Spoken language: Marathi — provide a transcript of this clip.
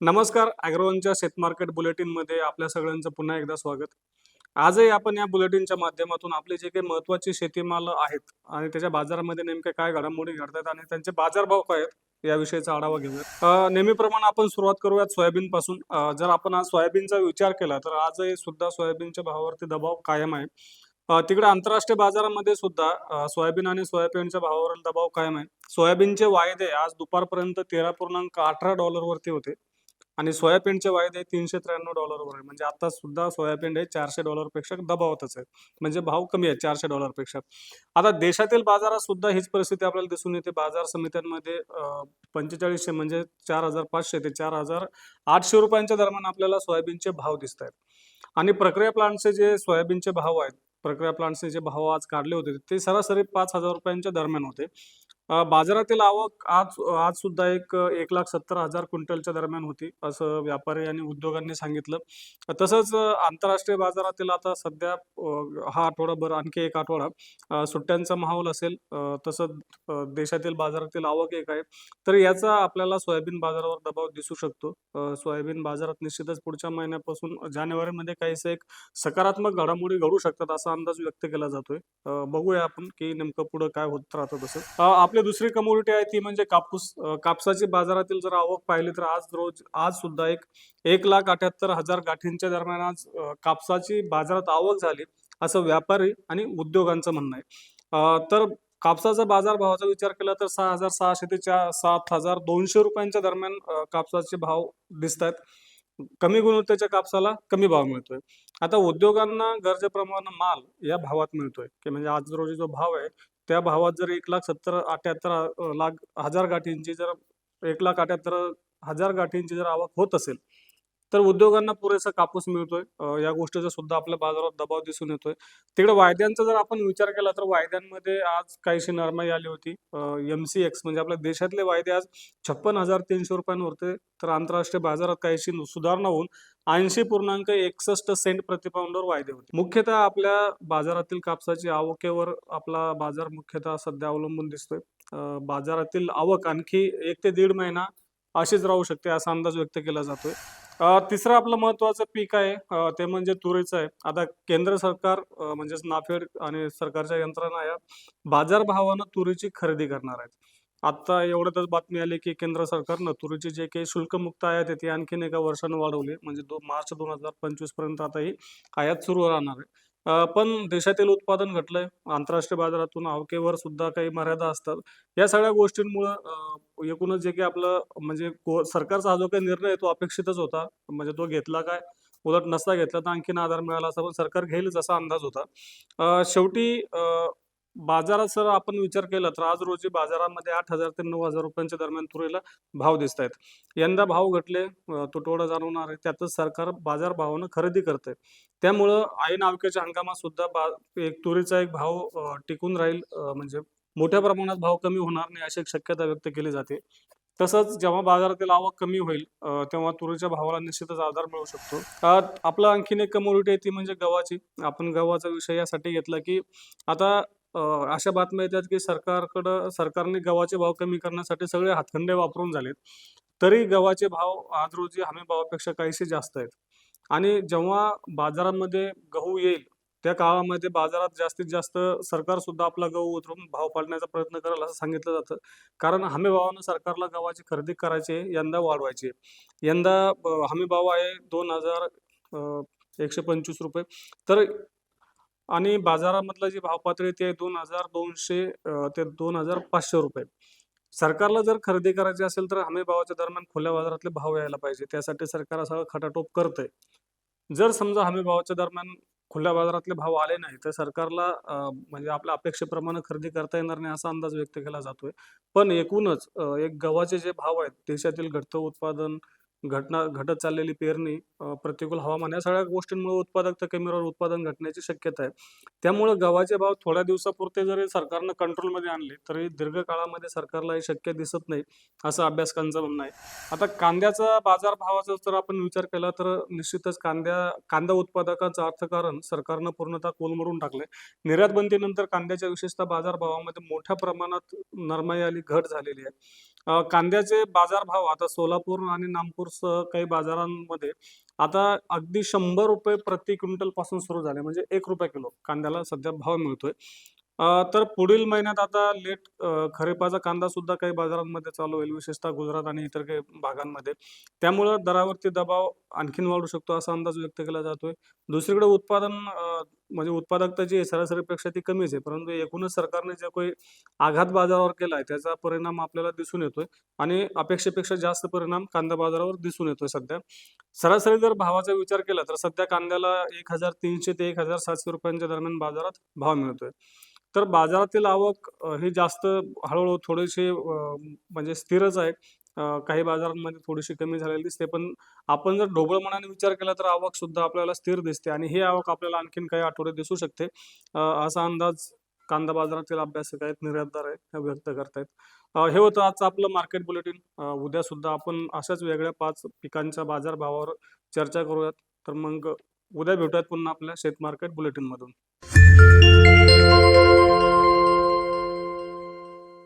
नमस्कार ॲग्रोवनच्या शेतमार्केट बुलेटिनमध्ये आपल्या सगळ्यांचं पुन्हा एकदा स्वागत. आजही आपण या बुलेटिनच्या माध्यमातून आपले जे काही महत्त्वाचे शेतीमाल आहेत आणि त्याच्या बाजारामध्ये नेमके काय घडामोडी घडतात आणि त्यांचे बाजारभाव काय आहेत याविषयीचा आढावा घेऊयात. नेहमीप्रमाणे आपण सुरुवात करूयात सोयाबीन पासून जर आपण आज सोयाबीनचा विचार केला तर आजही सुद्धा सोयाबीनच्या भावावरती दबाव कायम आहे. तिकडे आंतरराष्ट्रीय बाजारामध्ये सुद्धा सोयाबीन आणि सोयाबीनच्या भावावरील दबाव कायम आहे. सोयाबीनचे वायदे आज दुपारपर्यंत तेरा पूर्णांक अठरा डॉलरवरती होते. आणि सोयाबीनचे वायदे तीनशे त्र्याण्णव डॉलरवर आहे. म्हणजे आता सुद्धा सोयाबीन हे चारशे डॉलरपेक्षा दबावतच आहे. म्हणजे भाव कमी आहे चारशे डॉलरपेक्षा आता देशातील बाजारात सुद्धा हीच परिस्थिती आपल्याला दिसून येते. बाजार समित्यांमध्ये पंचेचाळीसशे म्हणजे चार हजार पाचशे ते चार हजार आठशे रुपयांच्या दरम्यान आपल्याला सोयाबीनचे भाव दिसत आहेत. आणि प्रक्रिया प्लांटचे जे सोयाबीनचे भाव आहेत प्रक्रिया प्लांटचे जे भाव आज काढले होते ते सरासरी पाच हजार रुपयांच्या दरम्यान होते. बाजारातील आवक आज आज सुद्धा एक एक लाख सत्तर हजार क्विंटलच्या दरम्यान होती असं व्यापारी आणि उद्योगांनी सांगितलं. तसंच आंतरराष्ट्रीय बाजारातील आता सध्या हा आठवडाभर आणखी एक आठवडा सुट्ट्यांचा माहोल असेल तसंच देशातील बाजारातील आवक एक आहे तर याचा आपल्याला सोयाबीन बाजारावर दबाव दिसू शकतो. सोयाबीन बाजारात निश्चितच पुढच्या महिन्यापासून जानेवारीमध्ये काहीसे एक सकारात्मक घडामोडी घडू शकतात असा अंदाज व्यक्त केला जातोय. बघूया आपण की नेमकं पुढं काय होत राहतं तसं. अ, आपली दुसरी कमोडिटी आहे ती म्हणजे कापूस. कापसाची बाजारातील जर आवक पाहिली तर आज रोज आज सुद्धा एक एक लाख अठ्याहत्तर हजार गाठींच्या दरम्यान आज कापसाची बाजारात आवक झाली असं व्यापारी आणि उद्योगांचं म्हणणं आहे. तर कापसाचा बाजारभावाचा विचार केला तर सहा हजार सहाशे ते चार सात हजार दोनशे रुपयांच्या दरम्यान कापसाचे भाव दिसत आहेत कमी गुणवत्तेच्या कापसाला कमी भाव मिळतोय. आता उद्योगांना गरजेप्रमाणे माल या भावात मिळतोय की म्हणजे आज रोजी जो भाव आहे त्या भावात जर एक लाख सत्तर अठ्याहत्तर लाख हजार गाठींची जर एक लाख अठ्याहत्तर हजार गाठींची जर आवक होत असेल तर उद्योगांना पुरेसा कापूस मिळतोय. या गोष्टीचा सुद्धा आपल्या बाजारात दबाव दिसून येतोय. तिकडे वायद्यांचा जर आपण विचार केला तर वायद्यांमध्ये आज काहीशी नरमाई आली होती. एमसी एक्स म्हणजे आपल्या देशातले वायदे आज छप्पन हजार तीनशे रुपयांवर तर आंतरराष्ट्रीय बाजारात काहीशी सुधारणा होऊन ऐंशी पूर्णांक एकसष्ट सेंट प्रतिपाऊंडवर वायदे होते. मुख्यतः आपल्या बाजारातील कापसाची आवकेवर आपला बाजार मुख्यतः सध्या अवलंबून दिसतोय. बाजारातील आवक आणखी एक ते दीड महिना अशीच राहू शकते असा अंदाज व्यक्त केला जातोय. तिसरं आपलं महत्वाचं पीक आहे. ते म्हणजे तुरीचं आहे. आता केंद्र सरकार म्हणजेच नाफेड आणि सरकारच्या यंत्रणा या बाजारभावानं तुरीची खरेदी करणार आहेत. आता एवढ्यातच बातमी आली की केंद्र सरकारनं तुरीची जे काही शुल्कमुक्त आयात आहे ती आणखीन एका वर्षानं वाढवली. म्हणजे दो मार्च दोन हजार पंचवीसपर्यंत आता ही आयात सुरू राहणार आहे. पण देशातील उत्पादन घटलंय. आंतरराष्ट्रीय बाजारातून आवकेवर सुद्धा काही मर्यादा असतात. या सगळ्या गोष्टींमुळं एकूणच जे काही आपलं म्हणजे सरकारचा हा जो काही निर्णय आहे तो अपेक्षितच होता. म्हणजे तो घेतला काय? उलट नसता घेतला तर आणखीन आधार मिळाला असा पण सरकार घेईलच असा अंदाज होता. शेवटी अ, बाजारात सर आपण विचार केला तर आज रोजी बाजारामध्ये आठ हजार ते नऊ हजार रुपयांच्या दरम्यान तुरीला भाव दिसत आहेत. यंदा भाव घटले तुटवडा जाणवणार आहे. त्यातच सरकार बाजार भावानं खरेदी करतंय. त्यामुळं ऐन आवकेच्या हंगामात सुद्धा बा एक तुरीचा एक भाव टिकून राहील म्हणजे मोठ्या प्रमाणात भाव कमी होणार नाही अशी एक शक्यता व्यक्त केली जाते. तसंच जेव्हा बाजारातील आवक कमी होईल तेव्हा तुरीच्या भावाला निश्चितच आधार मिळू शकतो. आपला आणखीन एक कमोडिटी आहे ती म्हणजे गव्हाची. आपण गव्हाचा विषय यासाठी घेतला की आता अशा बातम्या येतात की सरकारकडं सरकारने गव्हाचे भाव कमी करण्यासाठी सगळे हातखंडे वापरून झालेत. तरी गव्हाचे भाव आज रोजी हमी भावापेक्षा काहीसे जास्त आहेत. आणि जेव्हा बाजारामध्ये गहू येईल त्या काळामध्ये बाजारात जास्तीत जास्त सरकार सुद्धा आपला गहू उतरून भाव पाडण्याचा प्रयत्न करेल असं सांगितलं जातं. कारण हमी भावानं सरकारला गव्हाची खरेदी करायची यंदा वाढवायची यंदा हमी भाव आहे दोन हजार एकशे पंचवीस रुपये. तर आणि बाजारामधलं जी भाव पातळी ती आहे दोन हजार दोनशे ते दोन हजार पाचशे रुपये. सरकारला जर खरेदी करायची असेल तर हमी भावाच्या दरम्यान खुल्या बाजारातले भाव यायला पाहिजे. त्यासाठी सरकार असा खटाटोप करतंय. जर समजा हमी भावाच्या दरम्यान खुल्या बाजारातले भाव आले नाही तर सरकारला म्हणजे आपल्या अपेक्षेप्रमाणे खरेदी करता येणार नाही असा अंदाज व्यक्त केला जातोय. पण एकूणच एक गव्हाचे जे भाव आहेत देशातील घटतं उत्पादन घटना घटत चाललेली पेरणी प्रतिकूल हवामान या सगळ्या गोष्टींमुळे उत्पादकता कमीवर उत्पादन घटण्याची शक्यता आहे. त्यामुळे गव्हाचे भाव थोड्या दिवसापुरते जरी सरकारनं कंट्रोलमध्ये आणले तरी दीर्घकाळामध्ये सरकारला हे शक्य दिसत नाही असं अभ्यासकांचं म्हणणं आहे. आता कांद्याचा बाजार भावाचा जर आपण विचार केला तर निश्चितच कांद्या कांदा उत्पादकांचं अर्थकारण सरकारनं पूर्णतः कोलमरून टाकलंय. निर्यात बंदीनंतर कांद्याच्या विशेषतः बाजार भावामध्ये मोठ्या प्रमाणात नरमाई आली घट झालेली आहे. कांद्याचे बाजारभाव आता सोलापूर आणि नागपूर सह काही बाजारांमध्ये आता अगदी शंभर रुपये प्रति क्विंटलपासून सुरू झाले. म्हणजे एक रुपया किलो कांद्याला सध्या भाव मिळतोय. तर पुढील महिन्यात आता लेट खरेपाचा कांदा सुद्धा काही बाजारांमध्ये चालू होईल विशेषतः गुजरात आणि इतर काही भागांमध्ये. त्यामुळं दरावरती दबाव आणखीन वाढू शकतो असा अंदाज व्यक्त केला जातोय. दुसरीकडे उत्पादन म्हणजे उत्पादकता जी आहे सरासरीपेक्षा ती कमीच आहे. परंतु एकूणच सरकारने जे काही आघात बाजारावर केला आहे त्याचा परिणाम आपल्याला दिसून येतोय आणि अपेक्षेपेक्षा जास्त परिणाम कांदा बाजारावर दिसून येतोय सध्या. सरासरी जर भावाचा विचार केला तर सध्या कांद्याला एक हजार तीनशे ते एक हजार सातशे रुपयांच्या दरम्यान बाजारात भाव मिळतोय. तर बाजारातील आवक हे ही जास्त हळूहळू थोडेसे म्हणजे स्थिरच आहे. काही बाजारांमध्ये थोडीशी कमी झालेली दिसते. पण आपण जर ढोबळ मनाने विचार केला तर आवक सुद्धा आपल्याला स्थिर दिसते आणि ही आवक आपल्याला आणखीन काही आठवडे दिसू शकते. असा अंदाज कांदा बाजारातील अभ्यासक आहेत निर्यातदार आहेत हे व्यक्त करतायत. हे होतं आजचं आपलं मार्केट बुलेटिन उद्या सुद्धा आपण अशाच वेगळ्या पाच पिकांच्या बाजारभावावर चर्चा करूयात. तर मग उद्या भेटूयात पुन्हा आपल्या शेत मार्केट बुलेटिनमधून